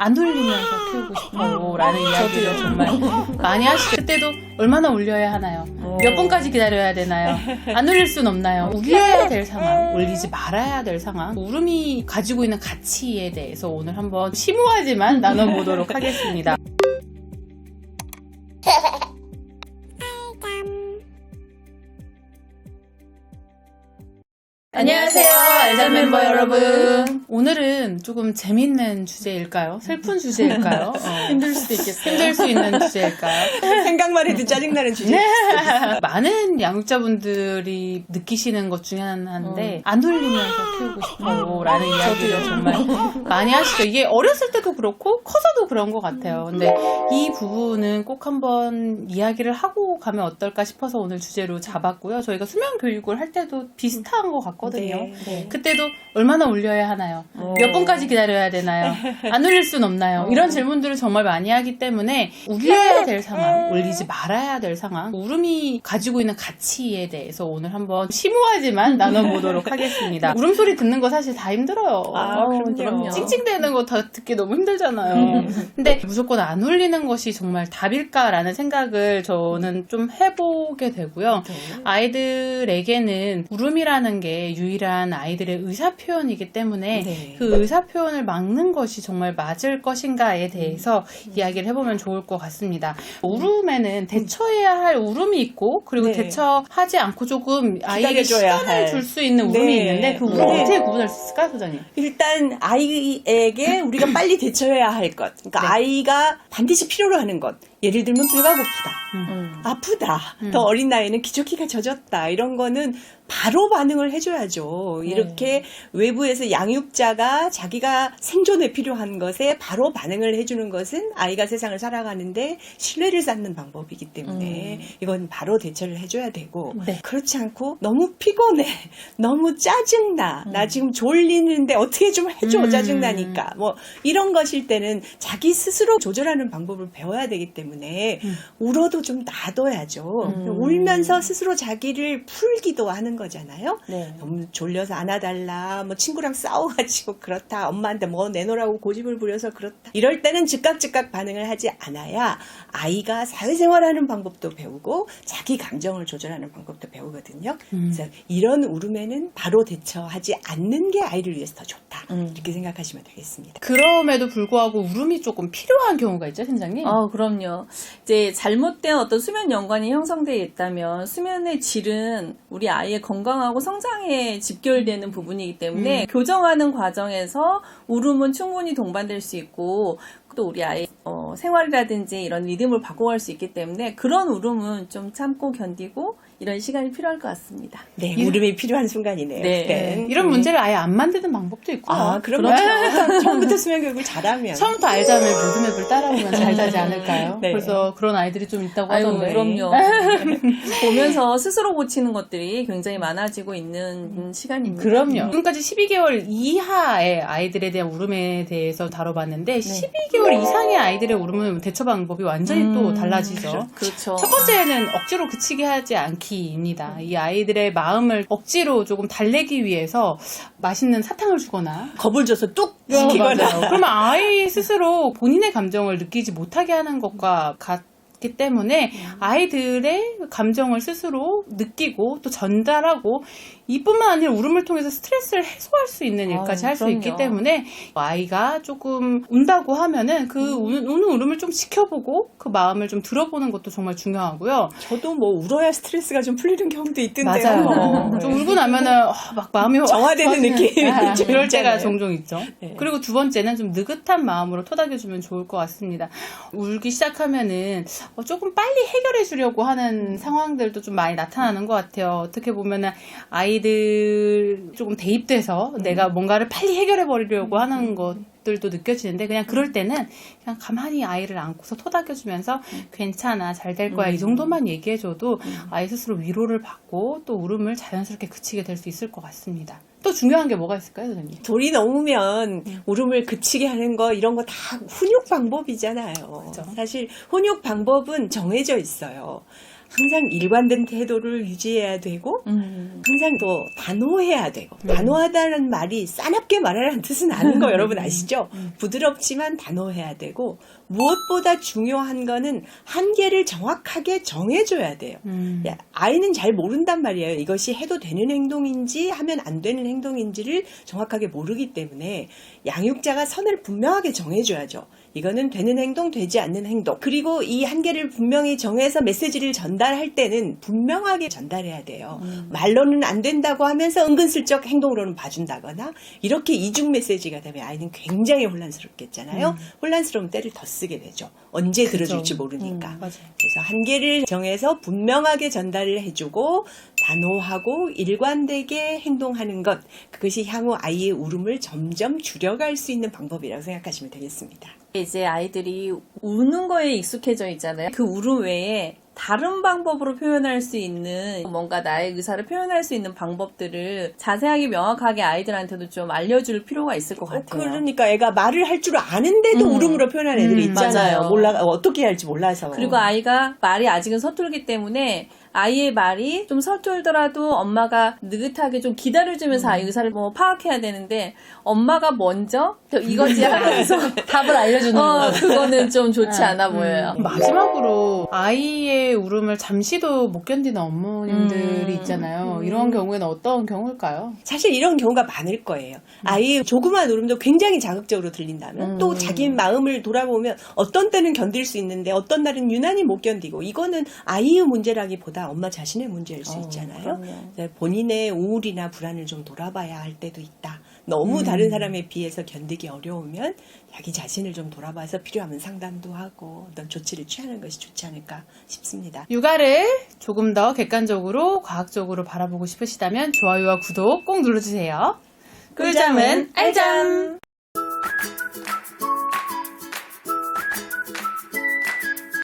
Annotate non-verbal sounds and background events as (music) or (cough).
안 울리면서 키우고 싶어라는 이야기를 정말 많이 하시죠. 그때도 얼마나 울려야 하나요? 몇 번까지 기다려야 되나요? 안 울릴 순 없나요? 울려야 될 상황, 울리지 말아야 될 상황, 울음이 가지고 있는 가치에 대해서 오늘 한번 심오하지만 (laughs) 나눠보도록 하겠습니다. 안녕하세요, 알잘 멤버 여러분. 오늘은 조금 재밌는 주제일까요? 슬픈 주제일까요? (laughs) 어, 힘들 수도 있겠어요. 힘들 수 있는 주제일까요? 생각만 해도 짜증나는 주제. (laughs) 많은 양육자분들이 느끼시는 것 중에 하나인데 안 울리면서 키우고 싶어라는 이야기를 정말 많이 하시죠. 이게 어렸을 때도 그렇고 커서도 그런 것 같아요. 근데 이 부분은 꼭 한번 이야기를 하고 가면 어떨까 싶어서 오늘 주제로 잡았고요. 저희가 수면 교육을 할 때도 비슷한 것 같거든요. 네, 네. 그때도 얼마나 울려야 하나요? 어. 몇 번까지 기다려야 되나요? (laughs) 안 울릴 순 없나요? 이런 질문들을 정말 많이 하기 때문에 울려야 될 상황, 울리지 말아야 될 상황, 울음이 가지고 있는 가치에 대해서 오늘 한번 심오하지만 (laughs) 나눠보도록 하겠습니다. (laughs) 울음소리 듣는 거 사실 다 힘들어요. 아, 어, 그럼요. 찡찡대는 거 다 듣기 너무 힘들잖아요. 근데 무조건 안 울리는 것이 정말 답일까라는 생각을 저는 좀 해보게 되고요. 아이들에게는 울음이라는 게 유일한 아이들의 의사 표현이기 때문에 네. 그 의사 표현을 막는 것이 정말 맞을 것인가에 대해서 이야기를 해보면 좋을 것 같습니다. 울음에는 대처해야 할 울음이 있고 그리고 네. 대처하지 않고 조금 아이에게 시간을 할. 줄수 있는 네. 울음이 있는데 그 울음 네. 어떻게 구분할 수 있을까요, 소장님? 일단 아이에게 우리가 빨리 대처해야 할 것. 그러니까 네. 아이가 반드시 필요로 하는 것. 예를 들면 배가 고프다. 음. 아프다. 더 어린 나이는 기저귀가 젖었다. 이런 거는 바로 반응을 해줘야죠. 이렇게 외부에서 양육자가 자기가 생존에 필요한 것에 바로 반응을 해주는 것은 아이가 세상을 살아가는데 신뢰를 쌓는 방법이기 때문에 이건 바로 대처를 해줘야 되고 네. 그렇지 않고 너무 피곤해. (laughs) 너무 짜증나. 나 지금 졸리는데 어떻게 좀 해줘. 음. 짜증나니까. 뭐 이런 것일 때는 자기 스스로 조절하는 방법을 배워야 되기 때문에 울어도 좀 놔둬야죠. 울면서 스스로 자기를 풀기도 하는 거잖아요. 네. 너무 졸려서 안아달라, 뭐 친구랑 싸워가지고 그렇다, 엄마한테 뭐 내놓으라고 고집을 부려서 그렇다. 이럴 때는 즉각 즉각 반응을 하지 않아야 아이가 사회생활하는 방법도 배우고 자기 감정을 조절하는 방법도 배우거든요. 그래서 이런 울음에는 바로 대처하지 않는 게 아이를 위해서 더 좋다. 이렇게 생각하시면 되겠습니다. 그럼에도 불구하고 울음이 조금 필요한 경우가 있죠, 팀장님? 어, 그럼요. 이제 잘못된 어떤 수면 연관이 형성되어 있다면 수면의 질은 우리 아이의 건강하고 성장에 집결되는 부분이기 때문에 교정하는 과정에서 울음은 충분히 동반될 수 있고 또 우리 아이 어, 생활이라든지 이런 리듬을 바꿔갈 수 있기 때문에 그런 울음은 좀 참고 견디고 이런 시간이 필요할 것 같습니다. 네, 울음이 필요한 순간이네요. 네. 그땐. 이런 문제를 아예 안 만드는 방법도 있고요. 아, 그럼요. 처음부터 수면 교육을 잘하면. 처음부터 알자면 로드맵을 따라오면 잘 자지 않을까요? 네. 그래서 그런 아이들이 좀 있다고 아유, 하던데. 그럼요. (laughs) 보면서 스스로 고치는 것들이 굉장히 많아지고 있는 시간입니다. 그럼요. 지금까지 12개월 이하의 아이들에 대한 울음에 대해서 다뤄봤는데 12개월 이상의 아이들의 울음은 대처 방법이 완전히 또 달라지죠. 그렇죠. 첫 번째는 억지로 그치게 하지 않기입니다. 이 아이들의 마음을 억지로 조금 달래기 위해서 맛있는 사탕을 주거나 겁을 줘서 뚝 어, 시키거나. 맞아요. 그러면 아이 스스로 본인의 감정을 느끼지 못하게 하는 것과 같 기 때문에 아이들의 감정을 스스로 느끼고 또 전달하고 이뿐만 아니라 울음을 통해서 스트레스를 해소할 수 있는 일까지 할 수 있기. 때문에 아이가 조금 운다고 하면은 그 우는, 우는 울음을 좀 지켜보고 그 마음을 좀 들어보는 것도 정말 중요하고요. 저도 뭐 울어야 스트레스가 좀 풀리는 경우도 있던데요. 맞아요. 좀 울고 나면은 아, 막 마음이 확 정화되는 좋아지는, 느낌이 아, (laughs) 좀 그럴 때가. 종종 있죠. 네. 그리고 두 번째는 좀 느긋한 마음으로 토닥여주면 좋을 것 같습니다. 울기 시작하면은 어, 조금 빨리 해결해 주려고 하는 상황들도 좀 많이 나타나는 것 같아요. 어떻게 보면은 아이 들 조금 대입돼서 내가 뭔가를 빨리 해결해 버리려고 하는 것들도 느껴지는데 그냥 그럴 때는 그냥 가만히 아이를 안고서 토닥여주면서 괜찮아 잘 될 거야 이 정도만 얘기해줘도 아이 스스로 위로를 받고 또 울음을 자연스럽게 그치게 될 수 있을 것 같습니다. 또 중요한 게 뭐가 있을까요, 선생님? 돌이 넘으면 울음을 그치게 하는 거 이런 거 다 훈육 방법이잖아요. 그죠. 사실 훈육 방법은 정해져 있어요. 항상 일관된 태도를 유지해야 되고 음. 항상 또 단호해야 되고 단호하다는 말이 싸납게 말하라는 뜻은 아닌 거 여러분 아시죠? 부드럽지만 단호해야 되고 무엇보다 중요한 거는 한계를 정확하게 정해줘야 돼요. 음. 야, 아이는 잘 모른단 말이에요. 이것이 해도 되는 행동인지 하면 안 되는 행동인지를 정확하게 모르기 때문에 양육자가 선을 분명하게 정해줘야죠. 이거는 되는 행동, 되지 않는 행동. 그리고 이 한계를 분명히 정해서 메시지를 전달할 때는 분명하게 전달해야 돼요. 말로는 안 된다고 하면서 은근슬쩍 행동으로는 봐준다거나 이렇게 이중 메시지가 되면 아이는 굉장히 혼란스럽겠잖아요. 혼란스러운 때를 더 쓰게 되죠. 언제 들어줄지 모르니까. 맞아요. 그래서 한계를 정해서 분명하게 전달을 해주고 단호하고 일관되게 행동하는 것 그것이 향후 아이의 울음을 점점 줄여갈 수 있는 방법이라고 생각하시면 되겠습니다. 이제 아이들이 우는 거에 익숙해져 있잖아요. 그 울음 외에 다른 방법으로 표현할 수 있는 뭔가 나의 의사를 표현할 수 있는 방법들을 자세하게 명확하게 아이들한테도 좀 알려줄 필요가 있을 것 같아요. 그러니까 애가 말을 할 줄 아는데도 음. 울음으로 표현하는 애들이 음, 있잖아요. 맞아요. 몰라 어떻게 할지 몰라서. 그리고 아이가 말이 아직은 서툴기 때문에 아이의 말이 좀 서툴더라도 엄마가 느긋하게 좀 기다려주면서 아이 의사를 뭐 파악해야 되는데 엄마가 먼저 이거지 하면서 (laughs) 답을 알려주는 어, 거. 그거는 좀 좋지 않아 보여요. 음, 마지막으로 아이의 울음을 잠시도 못 견디는 어머님들이 음. 있잖아요. 이런 경우에는 어떤 경우일까요? 사실 이런 경우가 많을 거예요. 아이의 조그만 울음도 굉장히 자극적으로 들린다면 음. 또 자기 마음을 돌아보면 어떤 때는 견딜 수 있는데 어떤 날은 유난히 못 견디고 이거는 아이의 문제라기보다 엄마 자신의 문제일 수 어, 있잖아요. 네, 본인의 우울이나 불안을 좀 돌아봐야 할 때도 있다. 너무 다른 사람에 비해서 견디기 어려우면 자기 자신을 좀 돌아봐서 필요하면 상담도 하고 어떤 조치를 취하는 것이 좋지 않을까 싶습니다. 육아를 조금 더 객관적으로 과학적으로 바라보고 싶으시다면 좋아요와 구독 꼭 눌러주세요. 꿀잠은 알잠!